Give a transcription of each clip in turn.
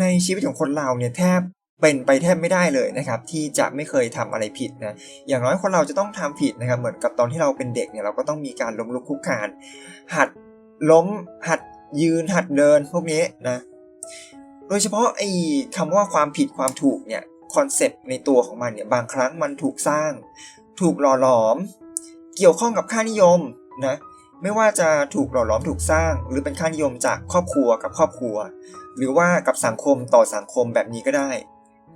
ในชีวิตของคนเราเนี่ยแทบเป็นไปแทบไม่ได้เลยนะครับที่จะไม่เคยทำอะไรผิดนะอย่างน้อยคนเราจะต้องทำผิดนะครับเหมือนกับตอนที่เราเป็นเด็กเนี่ยเราก็ต้องมีการล้มลุกคลุกคานหัดล้ม หัดยืนหัดเดินพวกนี้นะโดยเฉพาะไอ้คำว่าความผิดความถูกเนี่ยคอนเซปต์ในตัวของมันเนี่ยบางครั้งมันถูกสร้าง ถูกหล่อหลอม เกี่ยวข้องกับค่านิยมนะไม่ว่าจะถูกหล่อหลอมถูกสร้าง หรือเป็นค่านิยมจากครอบครัวกับครอบครัว หรือว่ากับสังคมต่อสังคมแบบนี้ก็ได้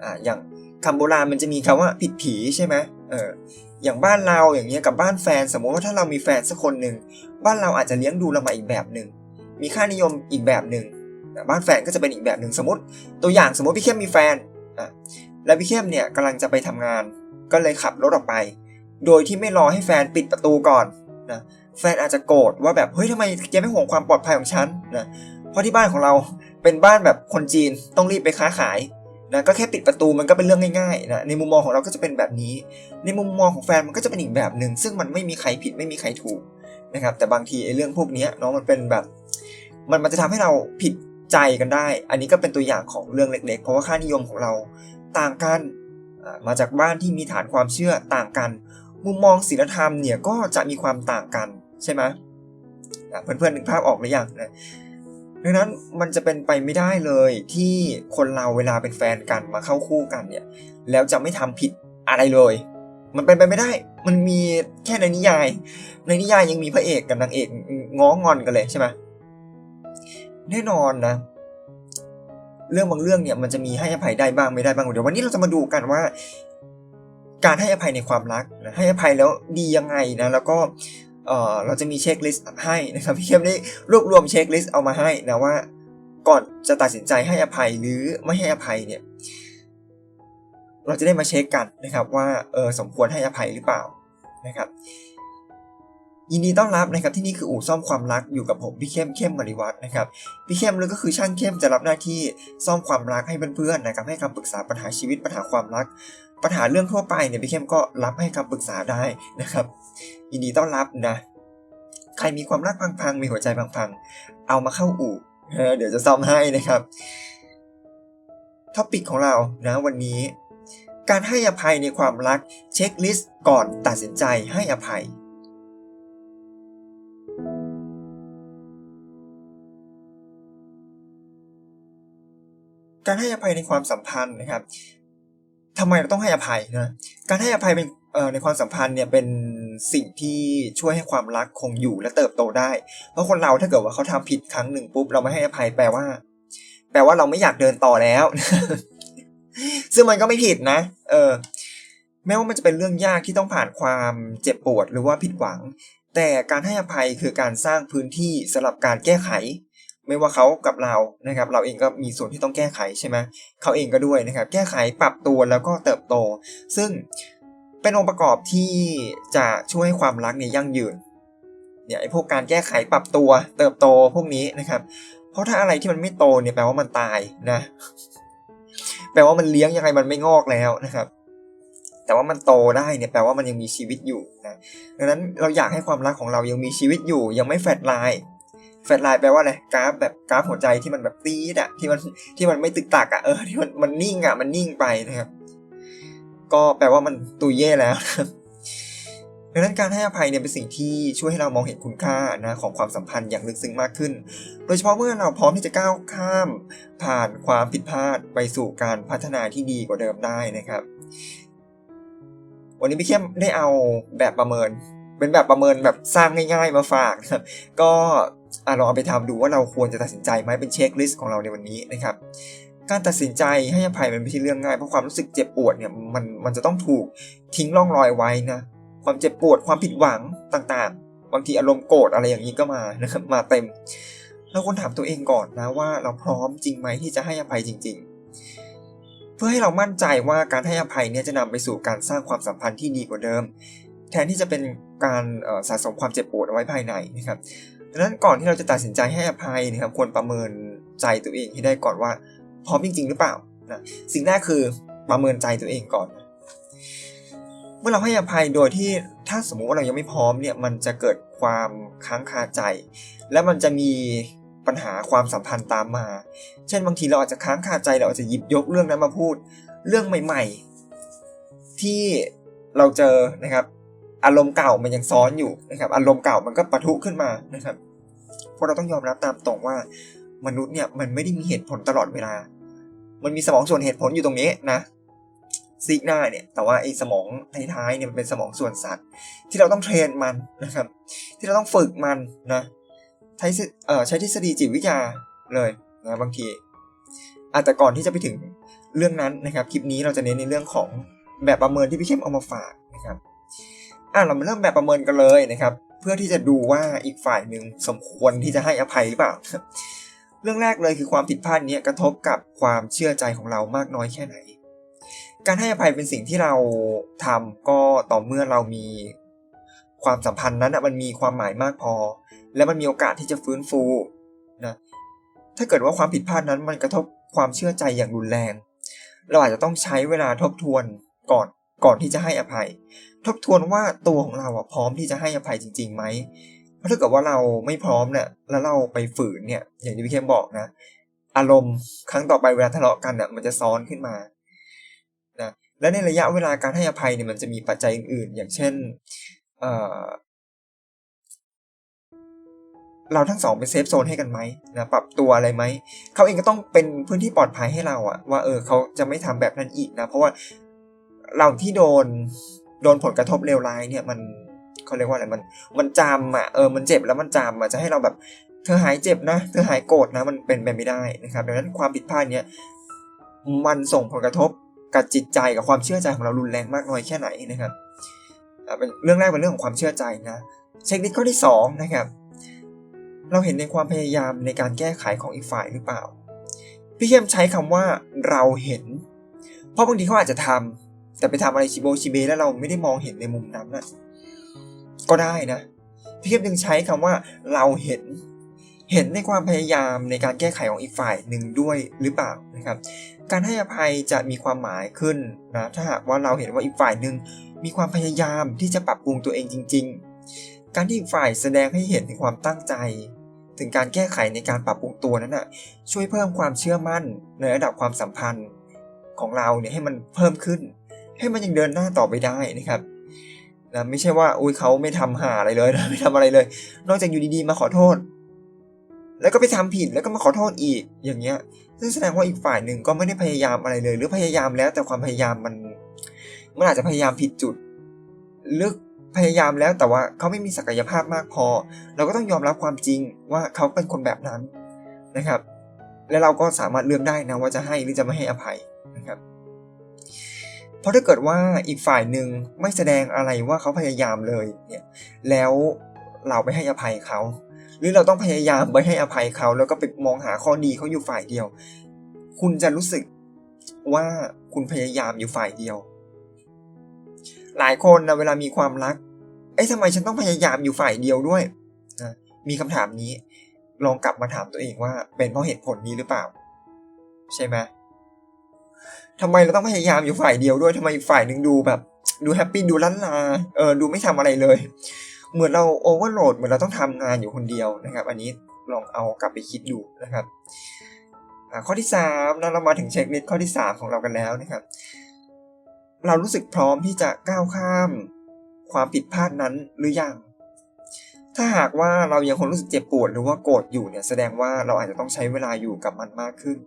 อ่าอย่างคำโบราณมันจะมีคำว่าผิดผีใช่ไหมเอออย่างบ้านเราอย่างเงี้ยกับบ้านแฟน สมมติว่าถ้าเรามีแฟนสักคนหนึ่งบ้านเราอาจจะเลี้ยงดูเรามาอีกแบบหนึ่งมีค่านิยมอีกแบบหนึ่งบ้านแฟนก็จะเป็นอีกแบบหนึ่งสมมติ ตัวอย่างสมมติพี่เข้มมีแฟนอะแล้วพี่เข้มเนี่ยกำลังจะไปทำงาน ก็เลยขับรถออกไป โดยที่ไม่รอให้แฟนปิดประตูก่อนนะแฟนอาจจะโกรธว่าแบบเฮ้ยทำไมแกไม่ห่วงความปลอดภัยของฉันนะเพราะที่บ้านของเรา เป็นบ้านแบบคนจีนต้องรีบไปค้าขายนะก็แค่ปิดประตูมันก็เป็นเรื่องง่ายๆนะในมุมมองของเราก็จะเป็นแบบนี้ ในมุมมองของแฟนมันก็จะเป็นอีกแบบหนึ่งซึ่งมันไม่มีใครผิดไม่มีใครถูกนะครับแต่บางทีไอ้เรื่องพวกนี้เนาะมันเป็นแบบ มันมันจะทำให้เราผิดใจกันได้ อันนี้ก็เป็นตัวอย่างของเรื่องเล็ก ๆ เพราะว่าค่านิยมของเราต่างกันมาจากบ้านที่มีฐานความเชื่อต่างกัน มุมมองศีลธรรมเนี่ยก็จะมีความต่างกันใช่ไหมเพื่อนๆนึกภาพออกหรือยังนะ ดังนั้นมันจะเป็นไปไม่ได้เลยที่คนเราเวลาเป็นแฟนกันมาเข้าคู่กันเนี่ย แล้วจะไม่ทำผิดอะไรเลย มันเป็นไปไม่ได้ มันมีแค่ในนิยาย ในนิยายยังมีพระเอกกับนางเอกง้องอนกันเลยใช่ไหมแน่นอนนะ เรื่องบางเรื่องเนี่ยมันจะมีให้อภัยได้บ้างไม่ได้บ้างเดี๋ยววันนี้เราจะมาดูกันว่า การให้อภัยในความรักนะให้อภัยแล้วดียังไงนะ แล้วก็ เออเราจะมีเช็คลิสต์ให้นะครับพี่เข้มได้รวบรวมเช็คลิสต์เอามาให้นะว่า ก่อนจะตัดสินใจให้อภัยหรือไม่ให้อภัยเนี่ยเราจะได้มาเช็คกันนะครับว่าเออสมควรให้อภัยหรือเปล่านะครับ ยินดีต้อนรับนะครับที่นี่คืออู่ซ่อมความรักอยู่กับผมพี่เข้มเข้มมาริวัฒนะครับพี่เข้มเลยก็คือช่างเข้มจะรับหน้าที่ซ่อมความรักให้เพื่อนๆนะครับให้คำปรึกษาปัญหาชีวิตปัญหาความรัก ปัญหาเรื่องทั่วไปเนี่ยพี่เข้มก็รับให้คำปรึกษาได้นะครับยินดีต้อนรับนะ ใครมีความรักพังๆ มีหัวใจพังๆ เอามาเข้าอู่เดี๋ยวจะซ่อมให้นะครับท็อปิกของเรานะวันนี้ การให้อภัยในความรักเช็คลิสต์ก่อนตัดสินใจให้อภัยการให้อภัยในความสัมพันธ์นะครับ ทำไมเราต้องให้อภัยนะการให้อภัยเป็นในความสัมพันธ์เนี่ยเป็นสิ่งที่ช่วยให้ความรักคงอยู่และเติบโตได้ เพราะคนเราถ้าเกิดว่าเขาทำผิดครั้งหนึ่งปุ๊บเราไม่ให้อภัยแปลว่า แปลว่าเราไม่อยากเดินต่อแล้ว ซึ่งมันก็ไม่ผิดนะ เออ แม้ว่ามันจะเป็นเรื่องยากที่ต้องผ่านความเจ็บปวดหรือว่าผิดหวัง แต่การให้อภัยคือการสร้างพื้นที่สำหรับการแก้ไข ไม่ว่าเขากับเรานะครับ เราเองก็มีส่วนที่ต้องแก้ไขใช่ไหมเขาเองก็ด้วยนะครับ แก้ไขปรับตัวแล้วก็เติบโต ซึ่งเป็นองค์ประกอบที่จะช่วยให้ความรักเนี่ยยั่งยืนเนี่ยไอ้พวกการแก้ไขปรับตัว เติบโตพวกนี้นะครับ เพราะถ้าอะไรที่มันไม่โตเนี่ยแปลว่ามันตายนะ แปลว่ามันเลี้ยงยังไงมันไม่งอกแล้วนะครับ แต่ว่ามันโตได้เนี่ยแปลว่ามันยังมีชีวิตอยู่นะดังนั้นเราอยากให้ความรักของเรายังมีชีวิตอยู่ ยังไม่แฟดไลน์ แฟดไลน์แปลว่าอะไรกราฟแบบกราฟหัวใจที่มันแบบตีดอะที่มันที่มันไม่ตึกตักอะเออที่มันมันนิ่งอะมันนิ่งไปนะครับ ก็แปลว่ามันตุยเย่แล้วดังนั้นการให้อภัยเนี่ยเป็นสิ่งที่ช่วยให้เรามองเห็นคุณค่านะของความสัมพันธ์อย่างลึกซึ้งมากขึ้น โดยเฉพาะเมื่อเราพร้อมที่จะก้าวข้าม ผ่านความผิดพลาดไปสู่การพัฒนาที่ดีกว่าเดิมได้นะครับ วันนี้พี่เข้มได้เอาแบบประเมิน เป็นแบบประเมินแบบสร้างง่าย ๆ มาฝากนะครับ ก็ ลองเอาไปทำดูว่าเราควรจะตัดสินใจไหมเป็นเช็คลิสต์ของเราในวันนี้นะครับการตัดสินใจให้อภัยมันไม่ใช่เรื่องง่ายเพราะความรู้สึกเจ็บปวดเนี่ยมันมันจะต้องถูกทิ้งร่องรอยไว้นะความเจ็บปวดความผิดหวังต่างๆ บางทีอารมณ์โกรธอะไรอย่างนี้ก็มานะครับมาเต็มเราควรถามตัวเองก่อนนะว่าเราพร้อมจริงไหมที่จะให้อภัยจริง ๆ เพื่อให้เรามั่นใจว่าการให้อภัยเนี่ยจะนำไปสู่การสร้างความสัมพันธ์ที่ดีกว่าเดิม แทนที่จะเป็นการสะสมความเจ็บปวดเอาไว้ภายในนะครับ ดังนั้นก่อนที่เราจะตัดสินใจให้อภัยนะครับควรประเมินใจตัวเองให้ได้ก่อนว่า พร้อมจริง ๆ หรือเปล่านะสิ่งแรกคือประเมินใจตัวเองก่อน เมื่อเราให้อภัยโดยที่ถ้าสมมุติว่าเรายังไม่พร้อมเนี่ยมันจะเกิดความค้างคาใจ และมันจะมีปัญหาความสัมพันธ์ตามมา เช่นบางทีเราอาจจะค้างคาใจเราอาจจะหยิบยกเรื่องนั้นมาพูด เรื่องใหม่ ๆ ที่เราเจอนะครับ อารมณ์เก่ามันยังซ้อนอยู่นะครับ อารมณ์เก่ามันก็ปะทุขึ้นมานะครับ เพราะเราต้องยอมรับตามตรงว่ามนุษย์เนี่ยมันไม่ได้มีเหตุผลตลอดเวลา มันมีสมองส่วนเหตุผลอยู่ตรงนี้นะซีกหน้าเนี่ยแต่ว่าไอ้สมองท้ายๆเนี่ยมันเป็นสมองส่วนสัตว์ ที่เราต้องเทรนมันนะครับ ที่เราต้องฝึกมันนะใช้เอ่อใช้ทฤษฎีจิตวิทยาเลยนะบางทีอาแต่ก่อนที่จะไปถึงเรื่องนั้นนะครับ คลิปนี้เราจะเน้นในเรื่องของแบบประเมินที่พี่เข้มเอามาฝากนะครับ อะเรามาเริ่มแบบประเมินกันเลยนะครับ เพื่อที่จะดูว่าอีกฝ่ายหนึ่งสมควรที่จะให้อภัยหรือเปล่า เรื่องแรกเลยคือความผิดพลาดนี้กระทบกับความเชื่อใจของเรามากน้อยแค่ไหน การให้อภัยเป็นสิ่งที่เราทำก็ต่อเมื่อเรามีความสัมพันธ์นั้นนะมันมีความหมายมากพอ และมันมีโอกาสที่จะฟื้นฟูนะถ้าเกิดว่าความผิดพลาดนั้นมันกระทบความเชื่อใจอย่างรุนแรง เราอาจจะต้องใช้เวลาทบทวนก่อนก่อนที่จะให้อภัย ทบทวนว่าตัวของเราอะพร้อมที่จะให้อภัยจริงๆไหมเพราะถ้าเกิดว่าเราไม่พร้อมเนี่ยแล้วเราไปฝืนเนี่ย อย่างที่พี่เข้มบอกนะ อารมณ์ครั้งต่อไปเวลาทะเลาะกันเนี่ยมันจะซ้อนขึ้นมานะและในระยะเวลาการให้อภัยเนี่ยมันจะมีปัจจัยอื่นๆ อย่างเช่นเอ่อเราทั้งสองเป็นเซฟโซนให้กันไหมนะปรับตัวอะไรไหมเขาเองก็ต้องเป็นพื้นที่ปลอดภัยให้เราอะว่าเออเขาจะไม่ทำแบบนั้นอีกนะ เพราะว่าเราที่โดน โดนผลกระทบเลวร้ายเนี่ยมันเขาเรียกว่าอะไรมันมันจำอะเออมันเจ็บแล้วมันจำอะจะให้เราแบบเธอหายเจ็บนะเธอหายโกรธนะมันเป็นไปไม่ได้นะครับดังนั้นความผิดพลาดเนี้ยมันส่งผลกระทบกับจิตใจกับความเชื่อใจของเรารุนแรงมากน้อยแค่ไหนนะครับเป็นเรื่องแรกเป็นเรื่องของความเชื่อใจนะเช็คลิสข้อที่สองนะครับเราเห็นในความพยายามในการแก้ไขของอีกฝ่ายหรือเปล่า พี่เข้มใช้คำว่าเราเห็น เพราะบางทีเขาอาจจะทำ แต่ไปทำอะไรชิโบชิเบแล้วเราไม่ได้มองเห็นในมุมนั้นนะก็ได้นะพี่เข้มจึงใช้คำว่าเราเห็นเห็นในความพยายามในการแก้ไขของอีกฝ่ายหนึ่งด้วยหรือเปล่านะครับ การให้อภัยจะมีความหมายขึ้นนะถ้าหากว่าเราเห็นว่าอีกฝ่ายหนึ่งมีความพยายามที่จะปรับปรุงตัวเองจริง ๆ การที่อีกฝ่ายแสดงให้เห็นถึงความตั้งใจ ถึงการแก้ไขในการปรับปรุงตัวนั้นน่ะช่วยเพิ่มความเชื่อมั่นในระดับความสัมพันธ์ของเราเนี่ยให้มันเพิ่มขึ้น ให้มันยังเดินหน้าต่อไปได้นะครับนะไม่ใช่ว่าอุ้ยเขาไม่ทำหาอะไรเลยนะไม่ทำอะไรเลย นอกจากอยู่ดีๆมาขอโทษ แล้วก็ไปทำผิดแล้วก็มาขอโทษอีกอย่างเงี้ยซึ่งแสดงว่าอีกฝ่ายหนึ่งก็ไม่ได้พยายามอะไรเลย หรือพยายามแล้ว แต่ความพยายามมันมันอาจจะพยายามผิดจุดหรือพยายามแล้วแต่ว่าเขาไม่มีศักยภาพมากพอ เราก็ต้องยอมรับความจริงว่าเขาเป็นคนแบบนั้นนะครับ และเราก็สามารถเลือกได้นะว่าจะให้หรือจะไม่ให้อภัยนะครับ เพราะถ้าเกิดว่าอีกฝ่ายหนึ่งไม่แสดงอะไรว่าเขาพยายามเลยเนี่ยแล้วเราไปให้อภัยเขา หรือเราต้องพยายามไปให้อภัยเขา แล้วก็ไปมองหาข้อดีเขาอยู่ฝ่ายเดียว คุณจะรู้สึกว่าคุณพยายามอยู่ฝ่ายเดียว หลายคนนะเวลามีความรักเอ้ยทำไมฉันต้องพยายามอยู่ฝ่ายเดียวด้วยนะมีคำถามนี้ ลองกลับมาถามตัวเองว่าเป็นเพราะเหตุผลนี้หรือเปล่า ใช่ไหม ทำไมเราต้องพยายามอยู่ฝ่ายเดียวด้วยทำไมอีกฝ่ายหนึ่งดูแบบ ดูแฮปปี้ดูล้านลาเออดูไม่ทำอะไรเลย เหมือนเราโอเวอร์โหลดเหมือนเราต้องทำงานอยู่คนเดียวนะครับ อันนี้ลองเอากลับไปคิดดูนะครับข้อที่สามนะเรามาถึงเช็คลิสต์ข้อที่สามของเรากันแล้วนะครับ เรารู้สึกพร้อมที่จะก้าวข้ามความผิดพลาดนั้นหรือยัง ถ้าหากว่าเรายังคงรู้สึกเจ็บปวดหรือว่าโกรธอยู่เนี่ยแสดงว่าเราอาจจะต้องใช้เวลาอยู่กับมันมากขึ้น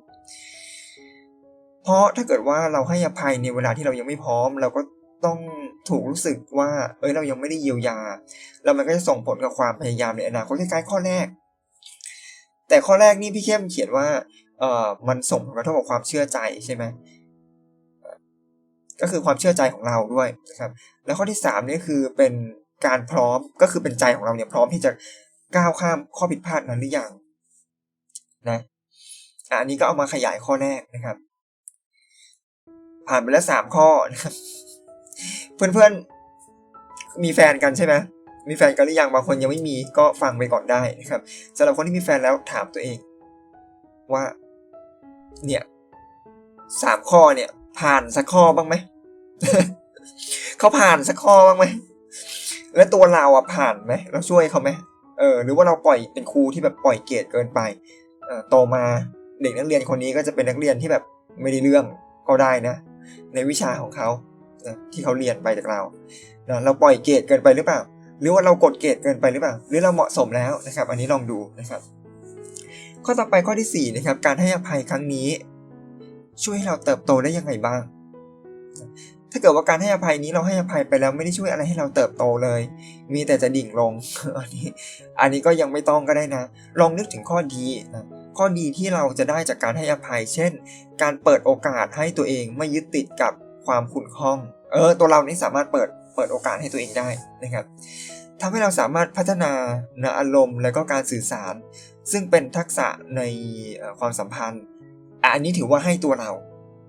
เพราะถ้าเกิดว่าเราให้อภัยในเวลาที่เรายังไม่พร้อม เราก็ต้องถูกรู้สึกว่า เอ้ยเรายังไม่ได้เยียวยา แล้วมันก็จะส่งผลกับความพยายามในอนาคตคล้ายๆข้อแรก แต่ข้อแรกนี่พี่เข้มเขียนว่าเอ่อมันส่งผลกระทบกับความเชื่อใจใช่ไหมก็คือความเชื่อใจของเราด้วยนะครับ แล้วข้อที่สามนี่คือเป็นการพร้อมก็คือเป็นใจของเราเนี่ยพร้อมที่จะก้าวข้ามข้อผิดพลาดนั้นหรือยังนะอันนี้ก็เอามาขยายข้อแรกนะครับ ผ่านไปแล้วสามข้อนะครับ เพื่อนๆ มีแฟนกันใช่ไหมมีแฟนกันหรือยังบางคนยังไม่มีก็ฟังไปก่อนได้นะครับสำหรับคนที่มีแฟนแล้วถามตัวเอง ว่า เนี่ยสามข้อเนี่ย ผ่านสักข้อบ้างไหมเขาผ่านสักข้อบ้างไหมแล้วตัวเราอะผ่านไหมเราช่วยเขาไหมเออหรือว่าเราปล่อยเป็นครูที่แบบปล่อยเกรดเกินไปเออโตมาเด็กนักเรียนคนนี้ก็จะเป็นนักเรียนที่แบบไม่ได้เรื่องก็ได้นะ ในวิชาของเขานะที่เขาเรียนไปจากเรานะเราปล่อยเกรดเกินไปหรือเปล่า หรือว่าเรากดเกรดเกินไปหรือเปล่า หรือเราเหมาะสมแล้วนะครับ อันนี้ลองดูนะครับ ข้อต่อไปข้อที่4นะครับการให้อภัยครั้งนี้ ช่วยให้เราเติบโตได้ยังไงบ้าง ถ้าเกิดว่าการให้อภัยนี้เราให้อภัยไปแล้วไม่ได้ช่วยอะไรให้เราเติบโตเลย มีแต่จะดิ่งลงอันนี้อันนี้ก็ยังไม่ต้องก็ได้นะ ลองนึกถึงข้อดีนะ ข้อดีที่เราจะได้จากการให้อภัย เช่น การเปิดโอกาสให้ตัวเองไม่ยึดติดกับความขุ่นข้อง เออ ตัวเรานี่สามารถเปิดเปิดโอกาสให้ตัวเองได้นะครับทำให้เราสามารถพัฒนานอารมณ์และก็การสื่อสาร ซึ่งเป็นทักษะในความสัมพันธ์อะอันนี้ถือว่าให้ตัวเรา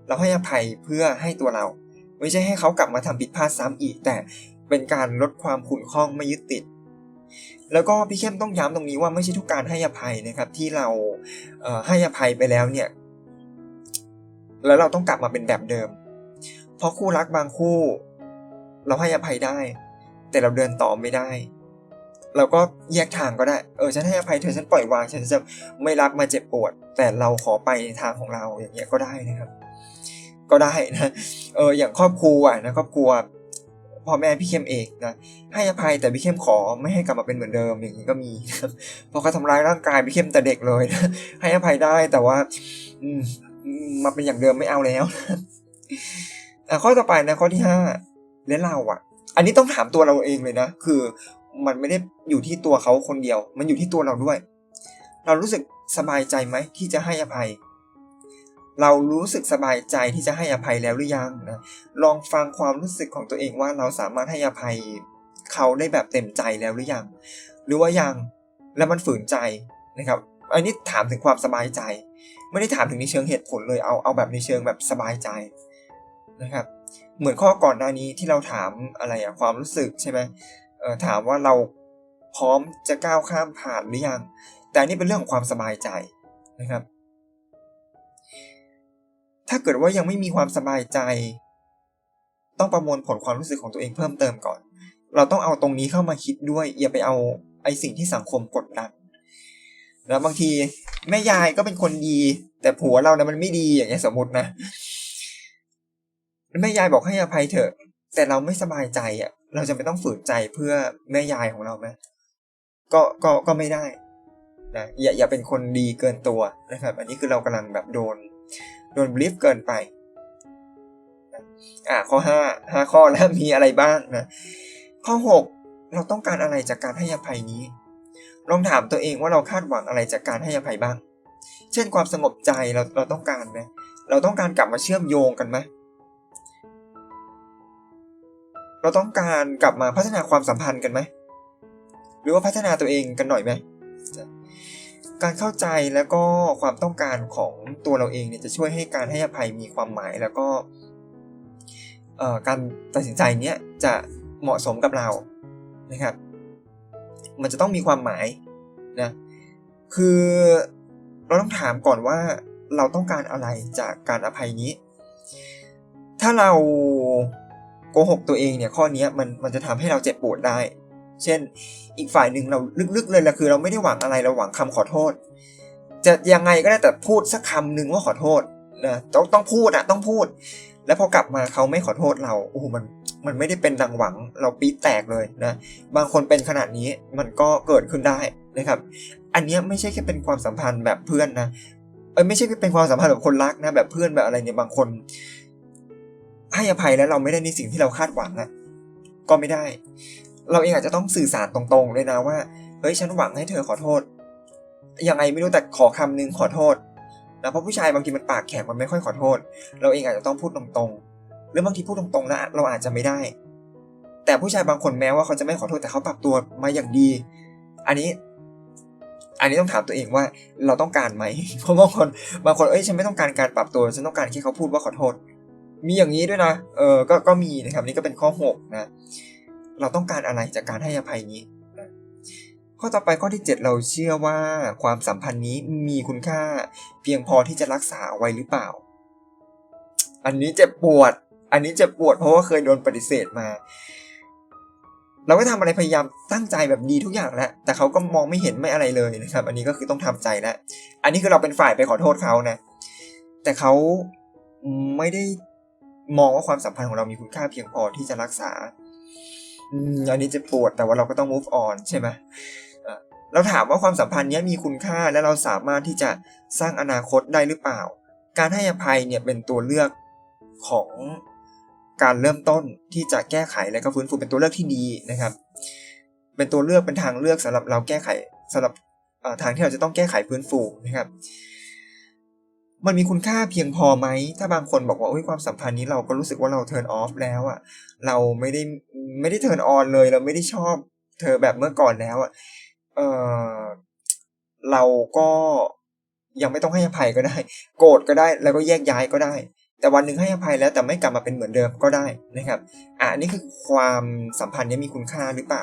เราให้อภัยเพื่อให้ตัวเรา ไม่ใช่ให้เขากลับมาทำผิดพลาดซ้ำอีก แต่เป็นการลดความขุ่นข้องไม่ยึดติด แล้วก็พี่เข้มต้องย้ำตรงนี้ว่าไม่ใช่ทุกการให้อภัยนะครับ ที่เราเให้อภัยไปแล้วเนี่ยแล้วเราต้องกลับมาเป็นแบบเดิม เพราะคู่รักบางคู่ เราให้อภัยได้ แต่เราเดินต่อไม่ได้ เราก็แยกทางก็ได้ เออฉันให้อภัยเธอฉันปล่อยวางฉันจะไม่รับมาเจ็บปวด แต่เราขอไปในทางของเราอย่างเงี้ยก็ได้นะครับ ก็ได้นะเอออย่างครอบครัวนะครอบครัว พ่อแม่พี่เข้มเองนะให้อภัยแต่พี่เข้มขอไม่ให้กลับมาเป็นเหมือนเดิมอย่างนี้ก็มีนะครับพราะเขาทำร้ายร่างกายพี่เข้มแต่เด็กเลยนะให้อภัยได้แต่ว่าอืมมาเป็นอย่างเดิมไม่เอาแล้วอะข้อต่อไปนะข้อที่ห้าและเราอะ อันนี้ต้องถามตัวเราเองเลยนะคือมันไม่ได้อยู่ที่ตัวเขาคนเดียว มันอยู่ที่ตัวเราด้วย เรารู้สึกสบายใจไหมที่จะให้อภัย เรารู้สึกสบายใจที่จะให้อภัยแล้วหรือยังนะลองฟังความรู้สึกของตัวเองว่าเราสามารถให้อภัยเขาได้แบบเต็มใจแล้วหรือยัง หรือว่ายังแล้วมันฝืนใจนะครับ อันนี้ถามถึงความสบายใจ ไม่ได้ถามถึงในเชิงเหตุผลเลยเอาเอาแบบในเชิงแบบสบายใจนะครับ เหมือนข้อก่อนหน้านี้ที่เราถามอะไรอะความรู้สึกใช่ไหมเออถามว่าเราพร้อมจะก้าวข้ามผ่านหรือยัง แต่นนี้เป็นเรื่องของความสบายใจนะครับ ถ้าเกิดว่ายังไม่มีความสบายใจ ต้องประมวลผลความรู้สึกของตัวเองเพิ่มเติมก่อน เราต้องเอาตรงนี้เข้ามาคิดด้วย อย่าไปเอาไอสิ่งที่สังคมกดดันแล้วบางทีแม่ยายก็เป็นคนดี แต่ผัวเรานะมันไม่ดีอย่างเงี้ยสมมตินะแม่ยายบอกให้อภัยเถอะ แต่เราไม่สบายใจอะ เราจะไม่ต้องฝืนใจเพื่อแม่ยายของเราไหมก็ก็ก็ไม่ได้นะอย่าอย่าเป็นคนดีเกินตัวนะครับ อันนี้คือเรากำลังแบบโดน โดนบลิฟเกินไปอ่าข้อห้าห้าข้อแล้วมีอะไรบ้างนะข้อหกเราต้องการอะไรจากการให้อภัยนี้ ลองถามตัวเองว่าเราคาดหวังอะไรจากการให้อภัยบ้าง เช่นความสงบใจเราเราต้องการไหมเราต้องการกลับมาเชื่อมโยงกันไหมเราต้องการกลับมาพัฒนาความสัมพันธ์กันไหมหรือว่าพัฒนาตัวเองกันหน่อยไหม การเข้าใจแล้วก็ความต้องการของตัวเราเองเนี่ยจะช่วยให้การให้อภัยมีความหมายแล้วก็การตัดสินใจเนี้ยจะเหมาะสมกับเรานะครับ มันจะต้องมีความหมายนะคือเราต้องถามก่อนว่าเราต้องการอะไรจากการอภัยนี้ ถ้าเราโกหกตัวเองเนี่ยข้อนี้มันมันจะทำให้เราเจ็บปวดได้ เช่น อีกฝ่ายหนึ่งเราลึกๆเลยละคือเราไม่ได้หวังอะไรเราหวังคำขอโทษ จะยังไงก็ได้แต่พูดสักคำหนึ่งว่าขอโทษนะต้องต้องพูดอะต้องพูด แล้วพอกลับมาเขาไม่ขอโทษเราโอ้โหมันมันไม่ได้เป็นดังหวังเราปี๊แตกเลยนะบางคนเป็นขนาดนี้มันก็เกิดขึ้นได้นะครับ อันนี้ไม่ใช่แค่เป็นความสัมพันธ์แบบเพื่อนนะเออไม่ใช่เป็นความสัมพันธ์แบบคนรักนะแบบเพื่อนแบบอะไรเนี่ยบางคน ให้อภัยแล้วเราไม่ได้ในสิ่งที่เราคาดหวังอะก็ไม่ได้ เราเองอาจจะต้องสื่อสารตรงๆเลยนะว่าเฮ้ยฉันหวังให้เธอขอโทษยังไงไม่รู้แต่ขอคำนึงขอโทษนะเพราะผู้ชายบางทีมันปากแข็งมันไม่ค่อยขอโทษ เราเองอาจจะต้องพูดตรงๆหรือบางทีพูดตรงๆแล้วเราอาจจะไม่ได้ แต่ผู้ชายบางคนแม้ว่าเขาจะไม่ขอโทษแต่เขาปรับตัวมาอย่างดี อันนี้ อันนี้ต้องถามตัวเองว่าเราต้องการไหมเพราะบางคนบางคนเอ้ยฉันไม่ต้องการการปรับตัวฉันต้องการแค่เขาพูดว่าขอโทษ มีอย่างนี้ด้วยนะเออก็ก็มีนะครับนี่ก็เป็นข้อหกนะ เราต้องการอะไรจากการให้อภัยนี้ ข้อต่อไปข้อที่ 7 เราเชื่อว่าความสัมพันธ์นี้มีคุณค่า เพียงพอที่จะรักษาไว้หรือเปล่า อันนี้เจ็บปวด อันนี้เจ็บปวดเพราะว่าเคยโดนปฏิเสธมา เราก็ทำอะไรพยายามตั้งใจแบบดีทุกอย่างแล้ว แต่เขาก็มองไม่เห็นไม่อะไรเลยนะครับ อันนี้ก็คือต้องทำใจแล้ว อันนี้คือเราเป็นฝ่ายไปขอโทษเขานะ แต่เขาไม่ได้มองว่าความสัมพันธ์ของเรามีคุณค่าเพียงพอที่จะรักษา อันนี้จะปวดแต่ว่าเราก็ต้อง move on ใช่ไหมเราถามว่าความสัมพันธ์นี้มีคุณค่าและเราสามารถที่จะสร้างอนาคตได้หรือเปล่า การให้อภัยเนี่ยเป็นตัวเลือกของการเริ่มต้นที่จะแก้ไขและก็ฟื้นฟูเป็นตัวเลือกที่ดีนะครับ เป็นตัวเลือกเป็นทางเลือกสำหรับเราแก้ไขสำหรับทางที่เราจะต้องแก้ไขฟื้นฟูนะครับ มันมีคุณค่าเพียงพอไหม ถ้าบางคนบอกว่าโอ้ยความสัมพันธ์นี้เราก็รู้สึกว่าเราเทิร์นออฟแล้วอะเราไม่ได้ไม่ได้เทิร์นออนเลย เราไม่ได้ชอบเธอแบบเมื่อก่อนแล้วอะเออเราก็ยังไม่ต้องให้อภัยก็ได้ โกรธก็ได้แล้วก็แยกย้ายก็ได้ แต่วันหนึ่งให้อภัยแล้วแต่ไม่กลับมาเป็นเหมือนเดิมก็ได้นะครับ อ่านี่คือความสัมพันธ์นี้มีคุณค่าหรือเปล่า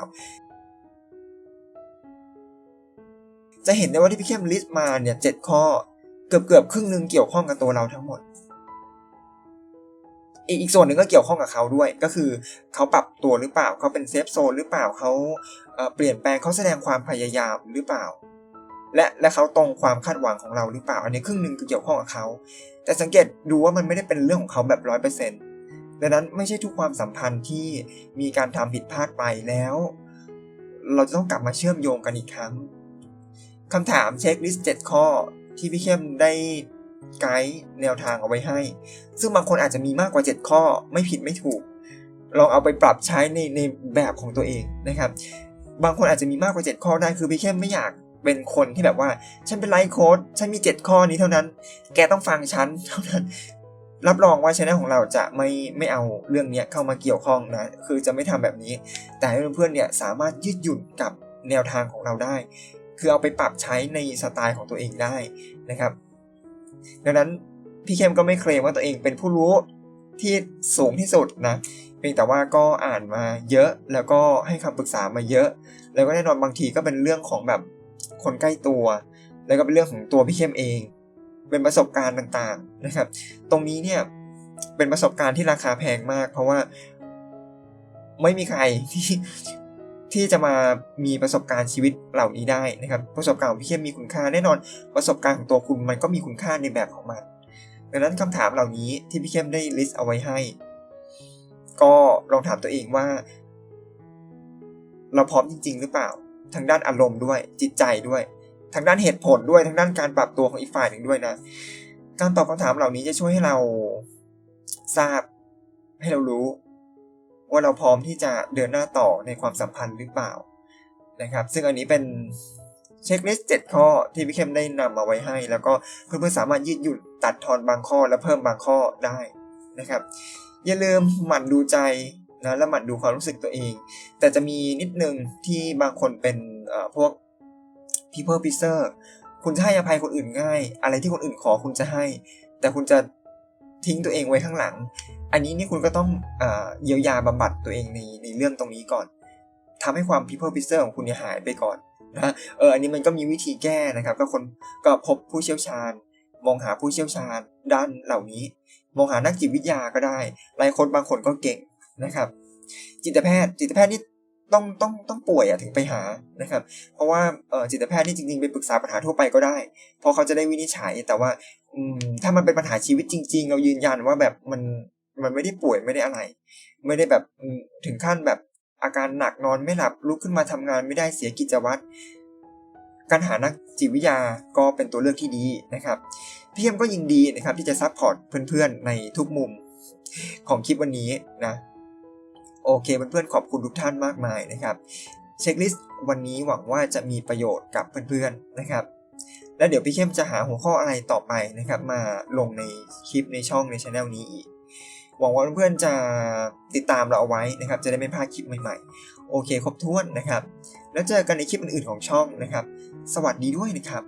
จะเห็นได้ว่าที่พี่เข้มลิสต์มาเนี่ยเจ็ดข้อ กือบเกือบครึ่งหนึ่งเกี่ยวข้องกับตัวเราทั้งหมด อีกอีกส่วนหนึ่งก็เกี่ยวข้องกับเขาด้วย ก็คือเขาปรับตัวหรือเปล่าเขาเป็นเซฟโซนหรือเปล่าเขาเปลี่ยนแปลงเขาแสดงความพยายามหรือเปล่า และและเขาตรงความคาดหวังของเราหรือเปล่า อันนี้ครึ่งหนึ่งคือเกี่ยวข้องกับเขาแต่สังเกตดูว่ามันไม่ได้เป็นเรื่องของเขาแบบร้อยเปอร์เซ็นต์ดังนั้นไม่ใช่ทุกความสัมพันธ์ที่มีการทำผิดพลาดไปแล้ว เราจะต้องกลับมาเชื่อมโยงกันอีกครั้งคำถามเช็คลิสต์7ข้อ ที่พี่เข้มได้ไกด์แนวทางเอาไว้ให้ ซึ่งบางคนอาจจะมีมากกว่า 7 ข้อไม่ผิดไม่ถูก ลองเอาไปปรับใช้ในในแบบของตัวเองนะครับ บางคนอาจจะมีมากกว่า 7 ข้อได้คือพี่เข้มไม่อยากเป็นคนที่แบบว่า ฉันเป็นไลฟ์โค้ดฉันมี 7 ข้อนี้เท่านั้น แกต้องฟังฉันเท่านั้น รับรองว่าช anel ของเราจะไม่ไม่เอาเรื่องนี้เข้ามาเกี่ยวข้องนะ คือจะไม่ทำแบบนี้ แต่ให้เพื่อนๆเนี่ยสามารถยืดหยุ่นกับแนวทางของเราได้ คือเอาไปปรับใช้ในสไตล์ของตัวเองได้นะครับ ดังนั้นพี่เข้มก็ไม่เคลมว่าตัวเองเป็นผู้รู้ที่สูงที่สุดนะเพียงแต่ว่าก็อ่านมาเยอะแล้วก็ให้คำปรึกษามาเยอะ แล้วก็แน่นอนบางทีก็เป็นเรื่องของแบบคนใกล้ตัว แล้วก็เป็นเรื่องของตัวพี่เข้มเอง เป็นประสบการณ์ต่างๆนะครับ ตรงนี้เนี่ยเป็นประสบการณ์ที่ราคาแพงมาก เพราะว่าไม่มีใครที่ ที่จะมามีประสบการณ์ชีวิตเหล่านี้ได้นะครับ ประสบการณ์ของพี่เข้มมีคุณค่าแน่นอน ประสบการณ์ของตัวคุณมันก็มีคุณค่าในแบบของมันดังนั้นคำถามเหล่านี้ที่พี่เข้มได้ลิสต์เอาไว้ให้ ก็ลองถามตัวเองว่า เราพร้อมจริง ๆ หรือเปล่า ทางด้านอารมณ์ด้วย จิตใจด้วย ทางด้านเหตุผลด้วย ทางด้านการปรับตัวของอีกฝ่ายหนึ่งด้วยนะ การตอบคำถามเหล่านี้จะช่วยให้เราทราบให้เรารู้ ว่าเราพร้อมที่จะเดินหน้าต่อในความสัมพันธ์หรือเปล่านะครับ ซึ่งอันนี้เป็นเช็คลิสต์7ข้อที่พี่เข้มได้นำมาไว้ให้ แล้วก็เพื่อนๆสามารถยืดหยุ่นตัดทอนบางข้อและเพิ่มบางข้อได้นะครับ อย่าลืมหมั่นดูใจนะและหมั่นดูความรู้สึกตัวเอง แต่จะมีนิดนึงที่บางคนเป็นพวก people pleaser คุณจะให้อภัยคนอื่นง่าย อะไรที่คนอื่นขอคุณจะให้ แต่คุณจะ ทิ้งตัวเองไว้ข้างหลัง อันนี้นี่คุณก็ต้องเยียวยาบำบัดตัวเองในในเรื่องตรงนี้ก่อนทำให้ความ people pleaser ของคุณเนี่ยหายไปก่อนนะเอออันนี้มันก็มีวิธีแก้นะครับ ก็คนก็พบผู้เชี่ยวชาญ มองหาผู้เชี่ยวชาญด้านเหล่านี้ มองหานักจิตวิทยาก็ได้หลายคนบางคนก็เก่งนะครับ จิตแพทย์ จิตแพทย์นี่ต้องต้องต้องป่วยอะถึงไปหานะครับ เพราะว่าเออจิตแพทย์นี่จริงๆไปปรึกษาปัญหาทั่วไปก็ได้ เพราะเขาจะได้วินิจฉัย แต่ว่า ถ้ามันเป็นปัญหาชีวิตจริง ๆ เรายืนยันว่าแบบมันมันไม่ได้ป่วยไม่ได้อะไร ไม่ได้แบบถึงขั้นแบบอาการหนักนอนไม่หลับลุกขึ้นมาทำงานไม่ได้เสียกิจวัตรการหานักจิตวิทยาก็เป็นตัวเลือกที่ดีนะครับพี่เอ็มก็ยินดีนะครับที่จะซัพพอร์ตเพื่อนๆในทุกมุมของคลิปวันนี้นะโอเคเพื่อนๆขอบคุณทุกท่านมากมายนะครับ เช็คลิสต์วันนี้หวังว่าจะมีประโยชน์กับเพื่อนๆนะครับ แล้วเดี๋ยวพี่เข้มจะหาหัวข้ออะไรต่อไปนะครับ มาลงในคลิปในช่องในช anel นี้อีกหวังว่าเพื่อนๆจะติดตามเราเอาไว้นะครับ จะได้ไม่พลาดคลิปใหม่ๆ โอเค ครบถ้วนนะครับ แล้วเจอกันในคลิปอื่นๆของช่องนะครับ สวัสดีด้วยนะครับ